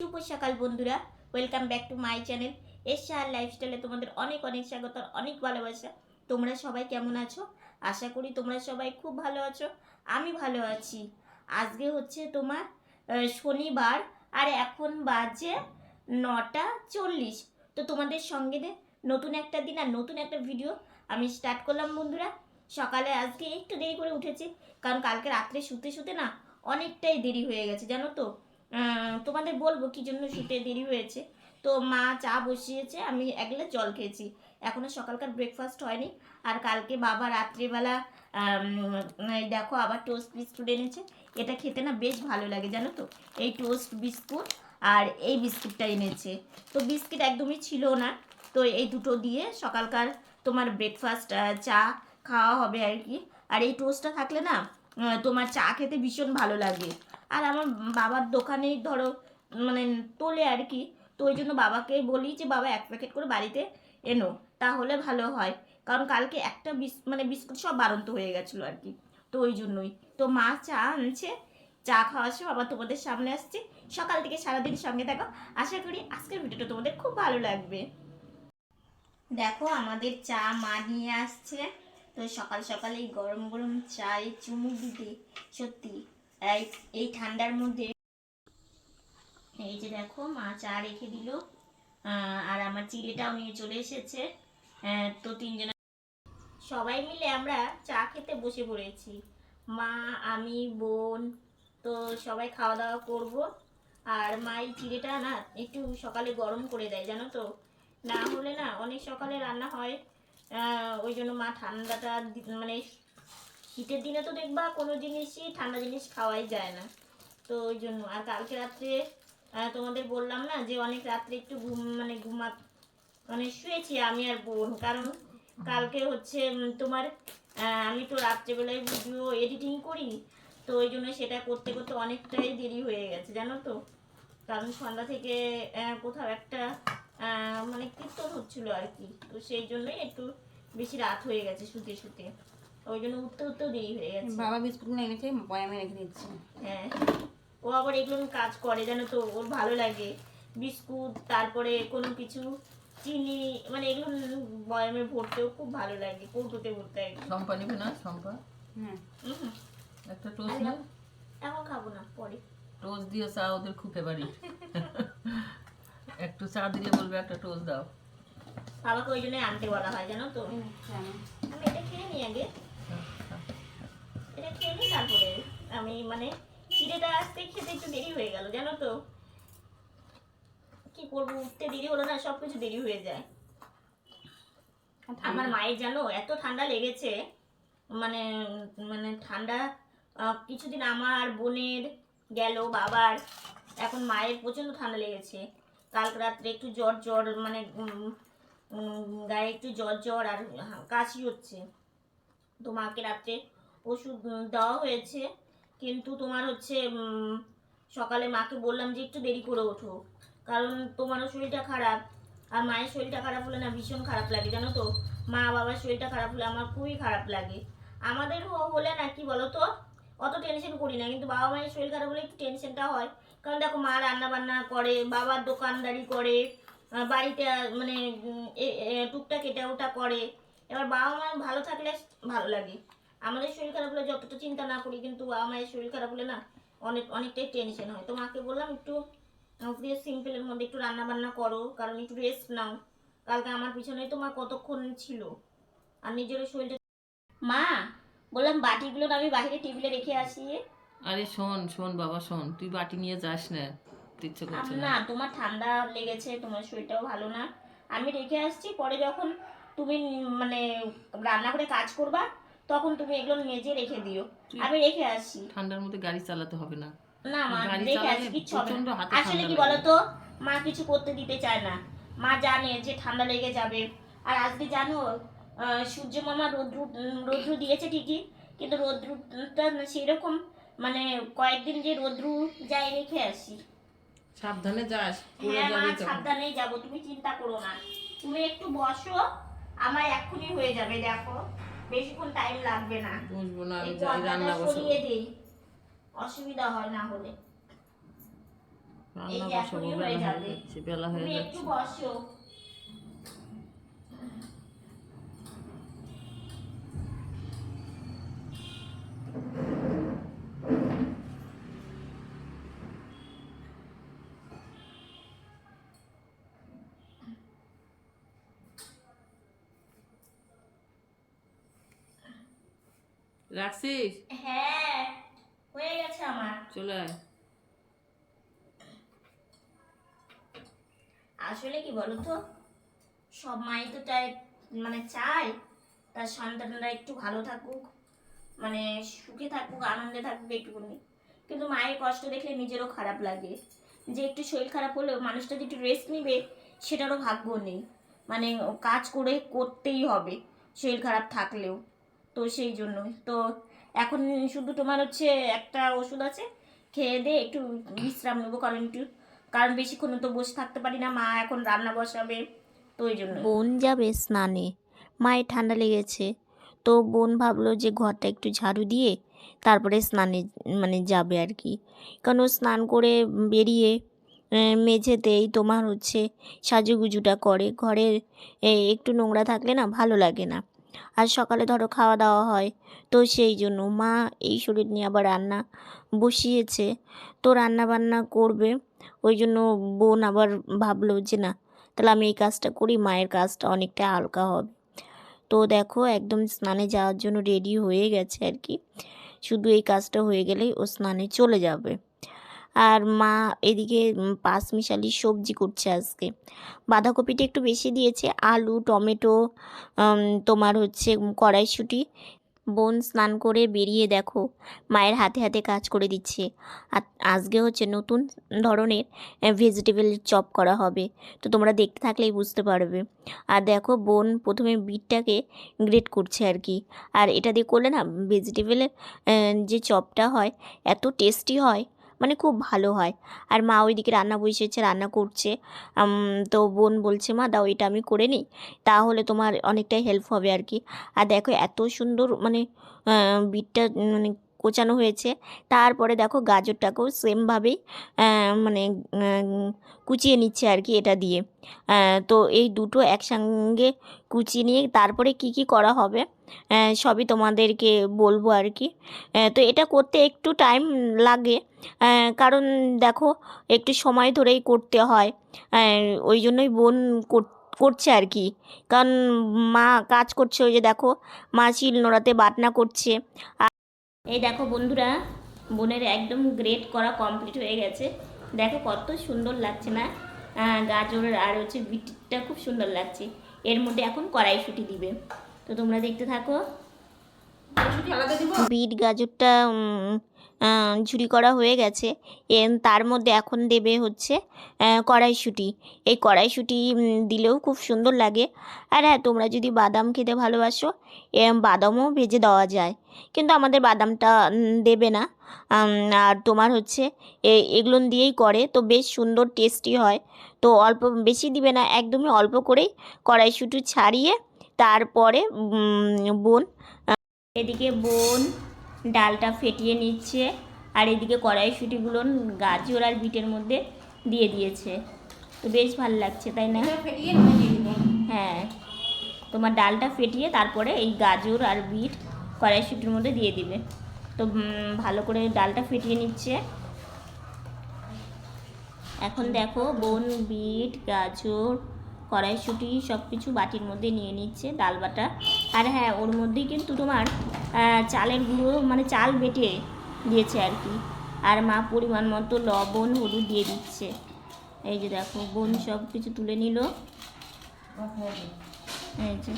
শুভ সকাল বন্ধুরা welcome back to my channel এসা আর লাইফস্টাইলে তোমাদের অনেক অনেক স্বাগত, অনেক ভালোবাসা। তোমরা সবাই কেমন আছো? আশা করি তোমরা সবাই খুব ভালো আছো, আমি ভালো আছি। আজকে হচ্ছে তোমার শনিবার, আর এখন বাজে নটা চল্লিশ। তো তোমাদের সঙ্গে নতুন একটা দিন আর নতুন একটা ভিডিও আমি স্টার্ট করলাম বন্ধুরা। সকালে আজকে একটু দেরি করে উঠেছি, কারণ কালকে রাত্রে শুতে শুতে না অনেকটাই দেরি হয়ে গেছে, জানো তো? তোমাদের বলব কি জন্য শুতে দেরি হয়েছে। তো মা চা বসিয়েছে, আমি এক গ্লাস জল খেয়েছি। এখনও সকালকার ব্রেকফাস্ট হয়নি। আর কালকে বাবা রাত্রিবেলা দেখো আবার টোস্ট বিস্কুট এনেছে। এটা খেতে না বেশ ভালো লাগে, জানো তো? এই টোস্ট বিস্কুট আর এই বিস্কুটটা এনেছে। তো বিস্কিট একদমই ছিল না। তো এই দুটো দিয়ে সকালকার তোমার ব্রেকফাস্ট চা খাওয়া হবে আর কি। আর এই টোস্টটা থাকলে না তোমার চা খেতে ভীষণ ভালো লাগে। আর আমার বাবার দোকানেই ধরো মানে তোলে আর কি। তো ওই জন্য বাবাকে বলি যে, বাবা, এক প্যাকেট করে বাড়িতে এনো, তাহলে ভালো হয়। কারণ কালকে একটা বিস মানে বিস্কুট সব বারন্ত হয়ে গেছিল আর কি। তো ওই জন্যই। তো মা চা আনছে, চা খাওয়ার সময় আবার তোমাদের সামনে আসছে। সকাল থেকে সারাদিন সঙ্গে থাকো। আশা করি আজকের ভিডিওটা তোমাদের খুব ভালো লাগবে। দেখো, আমাদের চা মা নিয়ে আসছে। তো সকাল সকাল গরম গরম চায়ে চুমুক দিতে, সত্যি। এই ঠান্ডার মধ্যে এই যে দেখো, মা চা রেখে দিল। আর আমার চিড়েটাও নিয়ে চলে এসেছে। তো তিনজন সবাই মিলে আমরা চা খেতে বসে পড়েছি। মা, আমি, বোন, তো সবাই খাওয়া দাওয়া করব। আর মা এই চিড়েটা না একটু সকালে গরম করে দেয়, জানো তো? না হলে না অনেক সকালে রান্না হয়। ওই জন্য মা ঠান্ডাটা মানে শীতের দিনে তো দেখবা কোনো জিনিসই ঠান্ডা জিনিস খাওয়াই যায় না। তো ওই জন্য, আর কালকে রাত্রে তোমাদের বললাম না যে অনেক রাত্রে একটু ঘুম মানে ঘুমা মানে শুয়েছি আমি আর বোন, কারণ কালকে হচ্ছে তোমার আমি তো রাত্রেবেলায় ভিডিও এডিটিং করি তো ওই জন্য সেটা করতে করতে অনেকটাই দেরি হয়ে গেছে, জানো তো? কারণ সন্ধ্যা থেকে কোথাও একটা মানে কীর্তন হচ্ছিল আর কি, তো সেই জন্যই একটু বেশি রাত হয়ে গেছে শুতে শুতে। ওই জন্য উঠতে উঠতেও দেরি হয়ে গেছে। বাবা বিস্কুটগুলো এনেছে বয়ামে রেখে দিচ্ছি। হ্যাঁ। ও আবার এগুলো কাজ করে জানো তো ওর ভালো লাগে। বিস্কুট তারপরে কোনো কিছু চিনি মানে এগুলো বয়ামে ভরতেও খুব ভালো লাগে কৌটোতে ভরতে শম্পা নিবে না? শম্পা? হ্যাঁ। একটা টোস্ট আরে নাও এখন খাব না পরে। টোস্ট দিয়ে চা ওদের খুব ফেভারিট একটু চা দিলে বলবে একটা টোস্ট দাও। বাবাকে ওই জন্যই আনতে বলা হয় জানো তো। আমি এটা খেয়ে নিই আগে। এটা খেয়ে নিই তারপরে আমি মানে চিড়েটা আসতে খেতে একটু দেরি হয়ে গেল জানো তো। কি করব উঠতে দেরি হলো না সব কিছু দেরি হয়ে যায়। আমার মায়ের জানো এত ঠান্ডা লেগেছে মানে মানে ঠান্ডা কিছুদিন আমার বোনের গেল বাবার এখন মায়ের প্রচণ্ড ঠান্ডা লেগেছে। কালকে রাত্রে একটু জ্বর জ্বর মানে গায়ে একটু জ্বর জ্বর আর কাশি হচ্ছে। তো মাকে রাত্রে ওষুধ দেওয়া হয়েছে। কিন্তু তোমার হচ্ছে সকালে মাকে বললাম যে একটু দেরি করে ওঠো। কারণ তোমারও শরীরটা খারাপ, আর মায়ের শরীরটা খারাপ হলে না ভীষণ খারাপ লাগে, জানো তো? মা বাবার শরীরটা খারাপ হলে আমার খুবই খারাপ লাগে। আমাদের হলে না কি বলো তো? অত টেনশন করি না, কিন্তু বাবা মায়ের শরীর খারাপ হলে একটু টেনশনটা হয়। কারণ দেখো, মা রান্না বান্না করে বাবার দোকানদারি করে বাড়িতে মানে টুকটাক এটা ওটা করে। এবার বাবা মা ভালো থাকলে ভালো লাগে। আমাদের শরীর খারাপ হলে যতটা চিন্তা না করি কিন্তু বাবা মায়ের শরীর খারাপ হলে না অনেক অনেকটাই টেনশন হয়। তো মাকে বললাম একটু প্লিজ সিম্পলের মধ্যে একটু রান্না বান্না করো কারণ একটু রেস্ট নাও। কালকে আমার পিছনেই তো মা কতক্ষণ ছিল? আর নিজেরও শরীরটা মা বললাম বাটিগুলো আমি বাইরে টেবিলে রেখে আসি। আরে শোন শোন বাবা শোন তুই বাটি নিয়ে যাস না ইচ্ছে করছে না। না তোমার ঠান্ডা লেগেছে তোমার শরীরটাও ভালো না। আমি রেখে আসছি পরে যখন তুমি মানে রান্না করে কাজ করবা তখন তুমি এগুলো মেজে রেখে দিও। আমি রেখে আসি। ঠান্ডার মধ্যে গাড়ি চালাতে হবে না। না মা রেখে আসি কিচ্ছু হবে না। আসলে কি বলতো? মা কিছু করতে দিতে চায় না। মা জানে যে ঠান্ডা লেগে যাবে। আর আজকে জানো সূর্য মামা রৌদ্র রৌদ্র দিয়েছে ঠিকই কিন্তু রৌদ্রটা সেরকম মানে কয়েকদিন যে রৌদ্র যাই রেখে আসি। সাবধানে যাস হ্যাঁ মা সাবধানে যাব তুমি চিন্তা করো না। তুমি একটু বসো আমার এক্ষুনি হয়ে যাবে দেখো। বেশিক্ষণ টাইম লাগবে না। বুঝব না আমি যাই রান্না বসাবো দিই। অসুবিধা হয় না হলে। রান্না বসাবো বেলা হয়ে। যাচ্ছে হয়ে একটু বসো। রাখছিস? হ্যাঁ হয়ে গেছে আমার। চলে আয়। আসলে কি বলতো? সব মাই তো চায় মানে চায় তার সন্তানরা একটু ভালো থাকুক মানে সুখে থাকুক আনন্দে থাকুক একটুখানি কিন্তু মায়ের কষ্ট দেখলে নিজেরও খারাপ লাগে। যে একটু শরীর খারাপ হলেও মানুষটা যে একটু রেস্ট নিবে সেটারও ভাগ্য নেই। মানে কাজ করে করতেই হবে শরীর খারাপ থাকলেও। তো সেই জন্যই। তো এখন শুধু তোমার হচ্ছে একটা ওষুধ আছে, খেয়ে দিয়ে একটু বিশ্রাম নেব কারণ একটু কারণ বেশিক্ষণ তো বসে থাকতে পারি না, মা এখন রান্না বসাবে, তো ওই জন্য বোন যাবে স্নানে, মায়ের ঠান্ডা লেগেছে। তো বোন ভাবলো যে ঘরটা একটু ঝাড়ু দিয়ে তারপরে স্নানে মানে যাবে আর কি। কারণ স্নান করে বেরিয়ে মেঝেতেই তোমার হচ্ছে সাজুগুজুটা করে। ঘরের একটু নোংরা থাকলে না ভালো লাগে না। আর সকালে ধরো খাওয়া দাওয়া হয়। তো সেই জন্য মা এই শরীর নিয়ে আবার রান্না বসিয়েছে। তো রান্না বান্না করবে। ওই জন্য বোন আবার ভাবলো যে না, তাহলে আমি এই কাজটা করি, মায়ের কাজটা অনেকটা হালকা হবে। তো দেখো একদম স্নানে যাওয়ার জন্য রেডি হয়ে গেছে আর কি। শুধু এই কাজটা হয়ে গেলেই ও স্নানে চলে যাবে। আর মা এদিকে পাঁচ মিশালি সবজি করছে আজকে। বাঁধাকপিটা একটু বেশি দিয়েছে, আলু, টমেটো তোমার হচ্ছে কড়াইশুঁটি। বোন স্নান করে বেরিয়ে দেখো, মায়ের হাতে হাতে কাজ করে দিচ্ছে। আর আজকে হচ্ছে নতুন ধরনের ভেজিটেবল চপ করা হবে। তো তোমরা দেখতে থাকলেই বুঝতে পারবে। আর দেখো বোন প্রথমে বিটটাকে গ্রেট করছে আর কি। আর এটা দিয়ে করলে না ভেজিটেবলের যে চপটা হয়, এত টেস্টি হয় মানে খুব ভালো হয়। আর মা ওইদিকে রান্না বসেছে রান্না করছে। তো বোন বলছে, মা, দাও এটা আমি করে নিই, তাহলে তোমার অনেকটাই হেল্প হবে আর কি আর দেখো এত সুন্দর মানে বিটটা মানে কোচানো হয়েছে। তারপরে দেখো গাজরটাকেও সেমভাবেই মানে কুচিয়ে নিচ্ছে আর কি এটা দিয়ে। তো এই দুটো একসঙ্গে কুচিয়ে নিয়ে তারপরে কি কি করা হবে সবই তোমাদেরকে বলব আর কি। তো এটা করতে একটু টাইম লাগে কারণ দেখো একটু সময় ধরেই করতে হয় ওই জন্যই বোন কর- করছে আর কি। কারণ মা কাজ করছে, ওই যে দেখো, মা শিল নোড়াতে বাটনা করছে। এই দেখো বন্ধুরা বোনের একদম গ্রেট করা কমপ্লিট হয়ে গেছে। দেখো কত সুন্দর লাগছে না? আহ, গাজর আর হচ্ছে বিটটা খুব সুন্দর লাগছে। এর মধ্যে এখন কড়াইশুঁটি দিবে। তো তোমরা দেখতে থাকো। বিট গাজরটা ঝুরি করা হয়ে গেছে। তার মধ্যে এখন দেবে হচ্ছে কড়াইশুঁটি। এই কড়াইশুঁটি দিলেও খুব সুন্দর লাগে। আর হ্যাঁ তোমরা যদি বাদাম খেতে ভালোবাসো বাদামও ভেজে দেওয়া যায়। কিন্তু আমাদের বাদামটা দেবে না। আর তোমার হচ্ছে এগুলো দিয়েই করে, তো বেশ সুন্দর টেস্টি হয়। তো অল্প, বেশি দিবে না, একদমই অল্প করেই কড়াইশুঁটি ছাড়িয়ে, তারপরে বোন এদিকে বোন ডালটা ফেটিয়ে নিচ্ছে আর এদিকে কড়াইশুঁটিগুলো গাজর আর বিটের মধ্যে দিয়ে দিয়েছে। তো বেশ ভালো লাগছে তাই না? হ্যাঁ। তোমার ডালটা ফেটিয়ে তারপরে এই গাজর আর বিট কড়াইশুটির মধ্যে দিয়ে দিবে। তো ভালো করে ডালটা ফেটিয়ে নিচ্ছে। এখন দেখো বোন বিট গাজর কড়াইশুঁটি সব কিছু বাটির মধ্যে নিয়ে নিচ্ছে ডাল বাটা। আর হ্যাঁ ওর মধ্যেই কিন্তু তোমার চালের গুঁড়ো মানে চাল বেটে দিয়েছে আর কি। আর মা পরিমাণ মতো লবণ, হলুদ দিয়ে দিচ্ছে। এই যে দেখো, বোন সব কিছু তুলে নিল। এই যে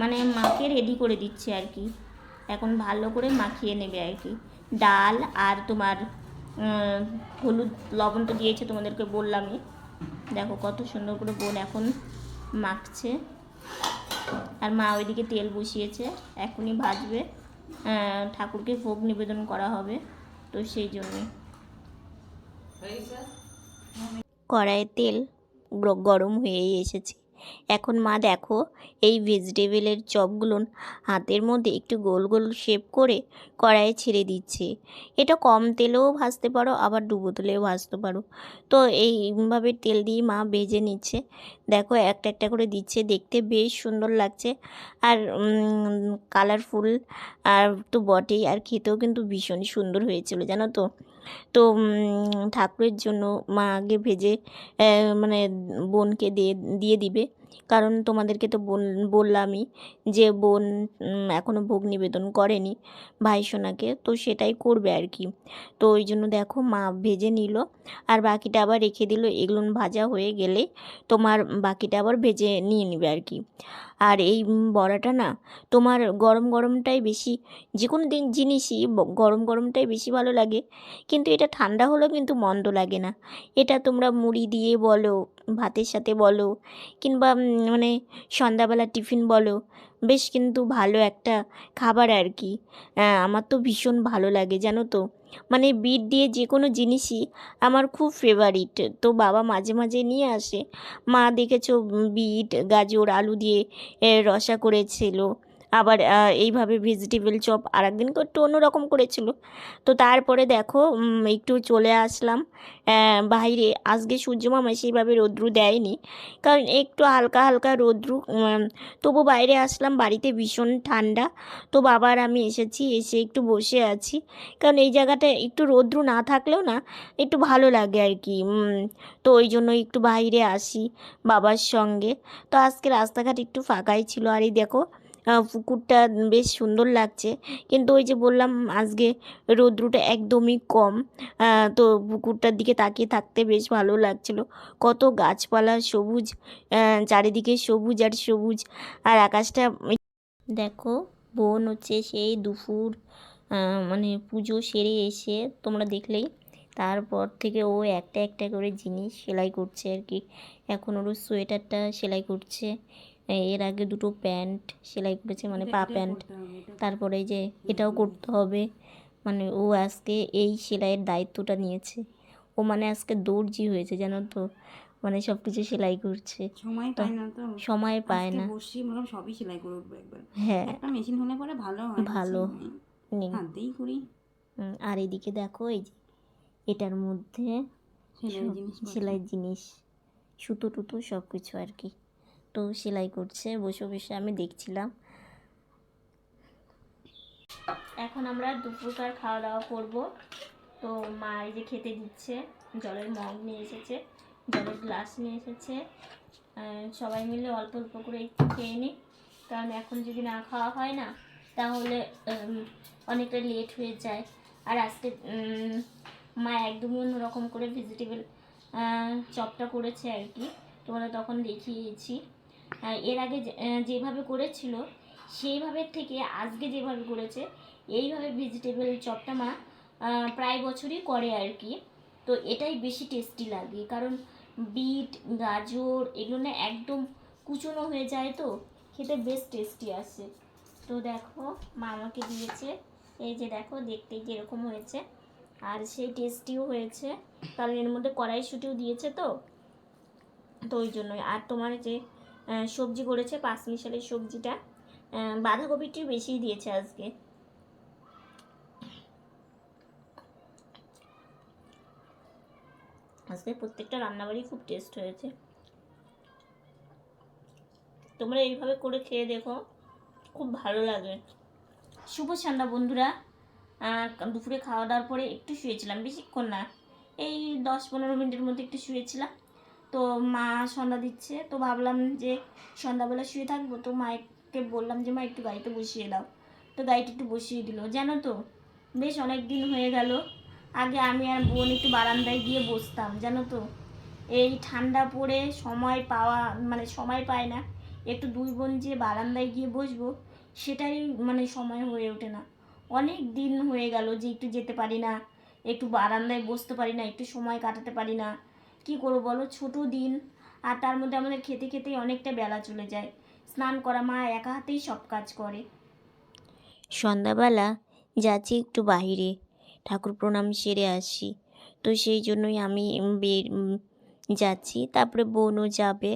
মানে মাকে রেডি করে দিচ্ছে আর কি। এখন ভালো করে মাখিয়ে নেবে আর কি। ডাল আর তোমার হলুদ, লবণ তো দিয়েছে তোমাদেরকে বললামই। দেখো কত সুন্দর করে বোন এখন মাখছে। আর মা ওইদিকে তেল বসিয়েছে এখনই ভাজবে। ঠাকুরকে ভোগ নিবেদন করা হবে তো সেই কড়াইয়ের কড়াইয়ে তেল গরম হয়েই এসেছে। এখন মা দেখো, এই ভেজিটেবলের চপগুলো হাতের মধ্যে একটু গোল গোল শেপ করে কড়াইয়ে ছেড়ে দিচ্ছে। এটা কম তেলেও ভাজতে পারো, আবার ডুবো তেলেও ভাজতে পারো। তো এইভাবে তেল দিয়ে মা ভেজে নিচ্ছে। দেখো, একটা একটা করে দিচ্ছে, দেখতে বেশ সুন্দর লাগছে। আর কালারফুল আর তো বটেই, আর খেতেও কিন্তু ভীষণ সুন্দর হয়েছিল, জানো তো? তো ঠাকুরের জন্য মা আগে ভেজে মানে বোনকে দিয়ে দিয়ে দিবে। কারণ তোমাদেরকে তো বললামই যে বোন উম, এখনও ভোগ নিবেদন করেনি ভাই সোনাকে তো সেটাই করবে আর কি। তো ওই জন্য দেখো মা ভেজে নিল আর বাকিটা আবার রেখে দিল। এগুলো ভাজা হয়ে গেলে তোমার বাকিটা আবার ভেজে নিয়ে নেবে আর কি। আর এই বড়াটা না তোমার গরম গরমটাই বেশি যে কোনো দিন জিনিসই গরম গরমটাই বেশি ভালো লাগে। কিন্তু এটা ঠান্ডা হলেও কিন্তু মন্দ লাগে না। এটা তোমরা মুড়ি দিয়ে বলো ভাতের সাথে বলো কিংবা মানে সন্ধ্যাবেলা টিফিন বলো, বেশ কিন্তু ভালো একটা খাবার আর কি। আমার তো ভীষণ ভালো লাগে, জানো তো। মানে বিট দিয়ে যে কোনো জিনিসই আমার খুব ফেভারিট তো বাবা মাঝে মাঝে নিয়ে আসে। মা দেখেছ বিট, গাজর, আলু দিয়ে রসা করেছিল। আবার এইভাবে ভেজিটেবল চপ আর একদিন একটু অন্যরকম করেছিল। তো তারপরে দেখো একটু চলে আসলাম। বাইরে। আজকে সূর্যমামা সেইভাবে রৌদ্রু দেয়নি। কারণ একটু হালকা হালকা রৌদ্রু তবু বাইরে আসলাম। বাড়িতে ভীষণ ঠান্ডা। তো বাবার আমি এসেছি, এসে একটু বসে আছি। কারণ এই জায়গাটা একটু রৌদ্রু না থাকলেও না, একটু ভালো লাগে আর কি। তো ওই জন্য একটু বাইরে আসি বাবার সঙ্গে। তো আজকে রাস্তাঘাট একটু ফাঁকাই ছিল। আর এই দেখো পুকুরটা বেশ সুন্দর লাগছে। কিন্তু ওই যে বললাম, আজকে রৌদ্রটা একদমই কম। তো পুকুরটার দিকে তাকিয়ে থাকতে বেশ ভালো লাগছিল। কত গাছপালা সবুজ চারিদিকে সবুজ আর সবুজ। আর আকাশটা দেখো, বোন হচ্ছে সেই দুপুর মানে পুজো সেরে এসে তোমরা দেখলেই। তারপর থেকে ও একটা একটা করে জিনিস সেলাই করছে আর কি। এখন ওর সোয়েটারটা সেলাই করছে। এর আগে দুটো প্যান্ট সেলাই করেছে মানে পা প্যান্ট। তারপরে যে এটাও করতে হবে। মানে ও আজকে এই সেলাইয়ের দায়িত্বটা নিয়েছে। ও মানে আজকে দর্জি হয়েছে জানো তো? মানে সব কিছু সেলাই করছে। সময় পায় না তো। সময় পায় না। বসি মনে সবই সেলাই করে উঠবো একবার। হ্যাঁ। একটা মেশিন হলে পরে ভালো হয় ভালো। বুঝছি। নেই। হাত করি। আর এদিকে দেখো এই যে এটার মধ্যে সেলাই জিনিস সেলাই জিনিস সুতো টুতো সব কিছু আর কি। তো সেলাই করছে, বসে বসে আমি দেখছিলাম। এখন আমরা দুপুরকার খাওয়া দাওয়া করব। তো মা এই যে খেতে দিচ্ছে, জলের মগ নিয়ে এসেছে, জলের গ্লাস নিয়ে এসেছে। সবাই মিলে অল্প অল্প করে একটু খেয়ে নিই। কারণ এখন যদি না খাওয়া হয় না, তাহলে অনেকটা লেট হয়ে যায়। আর আজকে মা একদমই অন্যরকম করে ভেজিটেবল চপটা করেছে আর কি। তোমরা তখন দেখিয়েছি। এর আগে যেভাবে করেছিল, সেইভাবে থেকে আজকে যেভাবে করেছে, এইভাবে ভেজিটেবল চপটা মা প্রায় বছরই করে আর কি। তো এটাই বেশি টেস্টি লাগে, কারণ বিট, গাজর এগুলো না একদম কুচনো হয়ে যায় তো, খেতে বেশ টেস্টি আসে। তো দেখো, মা আমাকে দিয়েছে, এই যে দেখো, দেখতে যেরকম হয়েছে। আর সেই টেস্টিও হয়েছে, কারণ এর মধ্যে কড়াইশুটিও দিয়েছে তো তো ওই জন্যই। আর তোমার যে সবজি করেছে পাঁচ মিশালের সবজিটা। আহ, বাঁধাকপিটিও বেশিই দিয়েছে আজকে। আজকে প্রত্যেকটা রান্নাবাড়ি খুব টেস্ট হয়েছে। তোমরা এইভাবে করে খেয়ে দেখো খুব ভালো লাগে। শুভ সন্ধ্যা বন্ধুরা। দুপুরে খাওয়া দাওয়ার পরে একটু শুয়েছিলাম বেশিক্ষণ না। এই দশ পনেরো মিনিটের মধ্যে একটু শুয়েছিলাম। তো মা সন্ধ্যা দিচ্ছে, তো ভাবলাম যে সন্ধ্যাবেলা শুয়ে থাকব, তো মাকে বললাম যে মা একটু গাড়িতে বসিয়ে দাও। তো গাড়িটা একটু বসিয়ে দিল। জানো তো, বেশ অনেক দিন হয়ে গেল। আগে আমি আর বোন একটু বারান্দায় গিয়ে বসতাম, জানো তো। এই ঠান্ডা পড়ে সময় পাওয়া মানে সময় পায় না। একটু দুই বোন যে বারান্দায় গিয়ে বসবো সেটাই মানে সময় হয়ে ওঠে না। অনেক দিন হয়ে গেল যে একটু যেতে পারি না, একটু বারান্দায় বসতে পারি না, একটু সময় কাটাতে পারি না। কি করব বলো? ছোটো দিন। আর তার মধ্যে আমাদের খেতে খেতেই অনেকটা বেলা চলে যায়। স্নান করা মা একা হাতেই সব কাজ করে। সন্ধ্যাবেলা যাচ্ছি একটু বাইরে ঠাকুর প্রণাম সেরে আসি। তো সেই জন্যই আমি বের যাচ্ছি। তারপরে বোনও যাবে,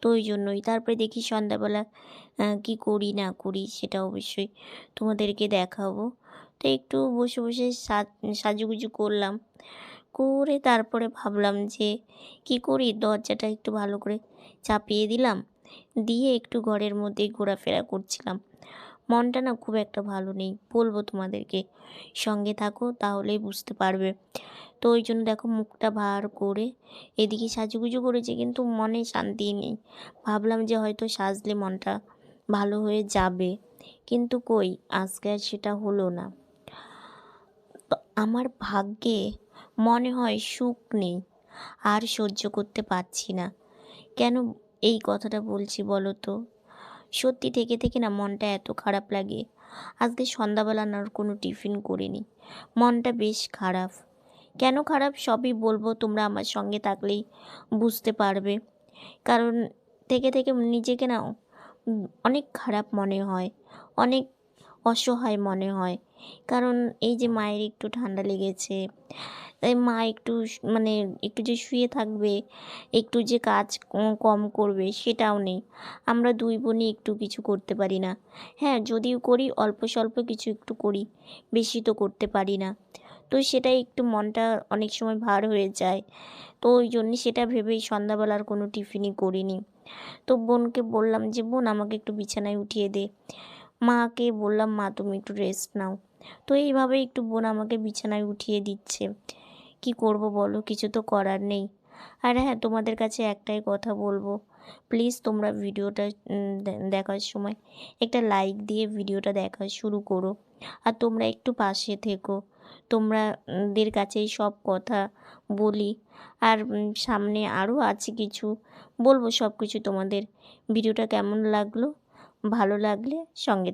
তো ওই জন্যই। তারপরে দেখি সন্ধ্যাবেলা কি করি না করি সেটা অবশ্যই তোমাদেরকে দেখাবো। তো একটু বসে বসে সাজ, সাজুগুজু করলাম। করে তারপরে ভাবলাম যে, কি করি? দরজাটা একটু ভালো করে চাপিয়ে দিলাম। দিয়ে একটু ঘরের মধ্যেই ঘোরাফেরা করছিলাম। মনটা না খুব একটা ভালো নেই। বলব তোমাদেরকে, সঙ্গে থাকো তাহলেই বুঝতে পারবে। তো ওই জন্য দেখো মুখটা ভার করে এদিকে সাজুগুজু করেছে কিন্তু মনে শান্তি নেই। ভাবলাম যে হয়তো সাজলে মনটা ভালো হয়ে যাবে। কিন্তু কই? আজকে আর সেটা হলো না। আমার ভাগ্যে মনে হয় সুখ নেই। আর সহ্য করতে পারছি না। কেন এই কথাটা বলছি বলো তো? সত্যি থেকে থেকে না মনটা এত খারাপ লাগে। আজকে সন্ধ্যাবেলা না আর কোনো টিফিন করিনি। মনটা বেশ খারাপ। কেন খারাপ সবই বলব, তোমরা আমার সঙ্গে থাকলেই বুঝতে পারবে। কারণ থেকে থেকে নিজেকে না অনেক খারাপ মনে হয়, অনেক অসহায় মনে হয়। কারণ এই যে মায়ের একটু ঠান্ডা লেগেছে তাই মা একটু মানে একটু যে শুয়ে থাকবে, একটু যে কাজ কম করবে সেটাও নেই। আমরা দুই বোনই একটু কিছু করতে পারি না। হ্যাঁ যদিও করি, অল্প স্বল্প কিছু একটু করি, বেশি তো করতে পারি না। তো সেটাই একটু মনটা অনেক সময় ভার হয়ে যায়। তো ওই জন্য সেটা ভেবেই সন্ধ্যাবেলার কোনো টিফিনই করিনি। তো বোনকে বললাম যে, বোন, আমাকে একটু বিছানায় উঠিয়ে দে। মাকে বললাম, মা, তুমি একটু রেস্ট নাও। তো এইভাবে একটু বোন আমাকে বিছানায় উঠিয়ে দিচ্ছে। কি করব বলো? কিছু তো করার নেই। আর হ্যাঁ তোমাদের কাছে একটাই কথা বলব। প্লিজ তোমরা ভিডিওটা দেখার সময় একটা লাইক দিয়ে ভিডিওটা দেখা শুরু করো। আর তোমরা একটু পাশে থেকো। তোমরা উম, দের কাছে সব কথা বলি। আর সামনে আরও আছে কিছু বলব সব কিছু তোমাদের। ভিডিওটা কেমন লাগল? ভালো লাগলে সঙ্গে